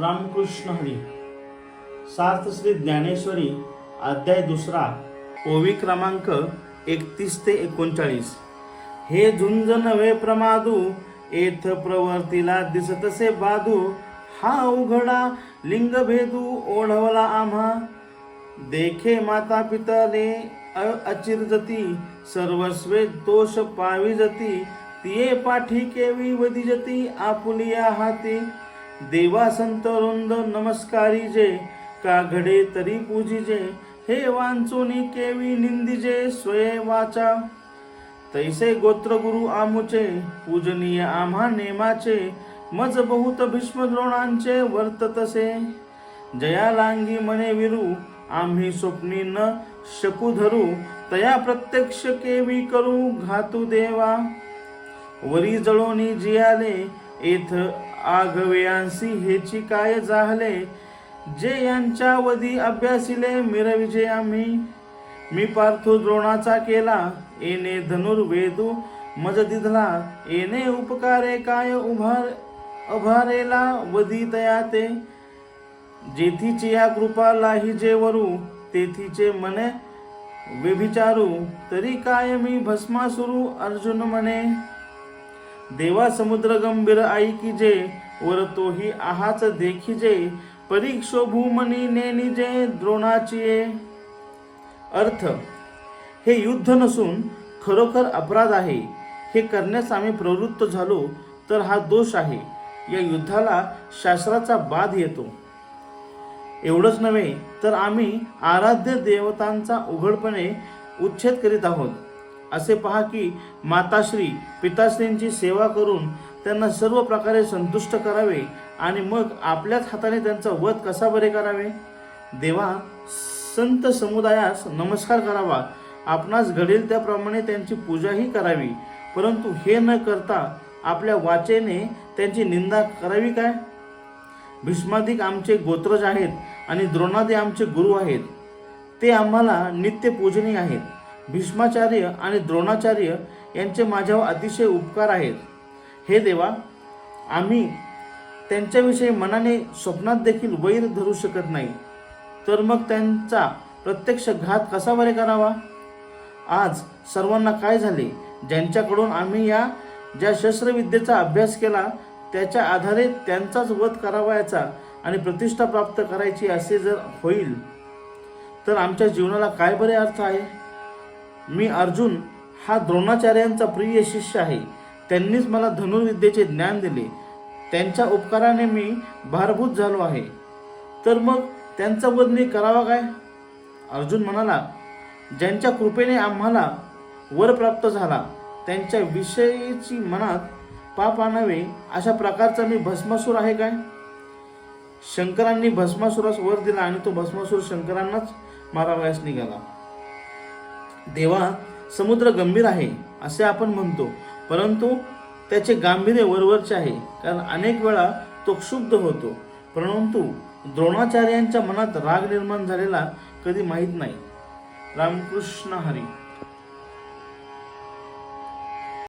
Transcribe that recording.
रामकृष्ण हरी. सार्थ श्री ज्ञानेश्वरी अध्याय दुसरा ओवी क्रमांक एकतीस ते एकोणचाळीस. हे झुंज नव्हे प्रमादू येथ प्रवर्तीला दिसतसे बाधू हा उघडा लिंगभेदू ओढवला आम्हा. देखे माता पिताले अ- अचिरजती सर्वस्वे दोष पाविजती तिये पाठी केवी वदिजती आपुलिया हाती. देवा संत रुंद नमस्कारी जे का घडे तरी पूजिजे हे वांचुनी केवी निंदिजे स्वये वाचा. तैसे गोत्रगुरु आमुचे पूजनीय आम्हा नेमाचे मज बहुत भीष्म द्रोणांचे वर्ततसे जया लांगी मने विरू आम्ही स्वप्नी न शकू धरू तया प्रत्यक्ष केवी करू घातू देवा. वरी जळोनी जियाले येथ आगव्यांसी हेची काय जाहले? जे यांच्या वधी अभ्यासिले मिरविजे आम्ही. मी पार्थो द्रोणाचा केला येणे धनुर्वेदू मज दिधला येणे उपकारे काय उभार अभारेला वधी तया ते जेथीची या कृपा लाही जे वरू तेथीचे मने व्यभिचारू तरी काय मी भस्मासुरू अर्जुन म्हणे देवा समुद्र गंभीर ऐकी जे वर तोही आहाच देखिजे परीक्षो भूमनी नेनिजे द्रोणाची अर्थ हे युद्ध नसून खरोखर अपराध आहे. हे करण्यास आम्ही प्रवृत्त झालो तर हा दोष आहे. या युद्धाला शास्त्राचा बाध येतो. एवढंच नव्हे तर आम्ही आराध्य देवतांचा उघडपणे उच्छेद करीत आहोत. असे पहा की माताश्री पिताश्रींची सेवा करून त्यांना सर्व प्रकारे संतुष्ट करावे आणि मग आपल्याच हाताने त्यांचा वध कसा बरे करावे? देवा संत समुदायास नमस्कार करावा. आपणास घडेल त्याप्रमाणे त्यांची पूजाही करावी. परंतु हे न करता आपल्या वाचेने त्यांची निंदा करावी काय? भीष्मादिक आमचे गोत्रज आहेत आणि द्रोणादी आमचे गुरु आहेत. ते आम्हाला नित्य पूजनीय आहेत. भीष्माचार्य आणि द्रोणाचार्य यांचे माझ्यावर अतिशय उपकार आहेत. हे देवा आम्ही त्यांच्याविषयी मनाने स्वप्नात देखील वैर धरू शकत नाही. तर मग त्यांचा प्रत्यक्ष घात कसा बरे करावा? आज सर्वांना काय झाले? ज्यांच्याकडून आम्ही या ज्या शस्त्रविद्येचा अभ्यास केला त्याच्या आधारे त्यांचाच वध करावायचा आणि प्रतिष्ठा प्राप्त करायची असे जर होईल तर आमच्या जीवनाला काय बरे अर्थ आहे? मी अर्जुन हा द्रोणाचार्यांचा प्रिय शिष्य आहे. त्यांनीच मला धनुर्विद्येचे ज्ञान दिले. त्यांच्या उपकाराने मी भारभूत झालो आहे. तर मग त्यांचा वध मी करावा काय? अर्जुन म्हणाला ज्यांच्या कृपेने आम्हाला वर प्राप्त झाला त्यांच्या विषयीची मनात पाप आणावे अशा प्रकारचा मी भस्मासूर आहे काय? शंकरांनी भस्मासुरास वर दिला आणि तो भस्मासूर शंकरांनाच मारावयास निघाला. देवा समुद्र गंभीर आहे असे आपण म्हणतो. परंतु त्याचे गांभीर्य वरवरचे आहे कारण अनेक वेळा तो क्षुब्ध होतो. परंतु द्रोणाचार्यांच्या मनात राग निर्माण झालेला कधी माहीत नाही. रामकृष्ण हरी.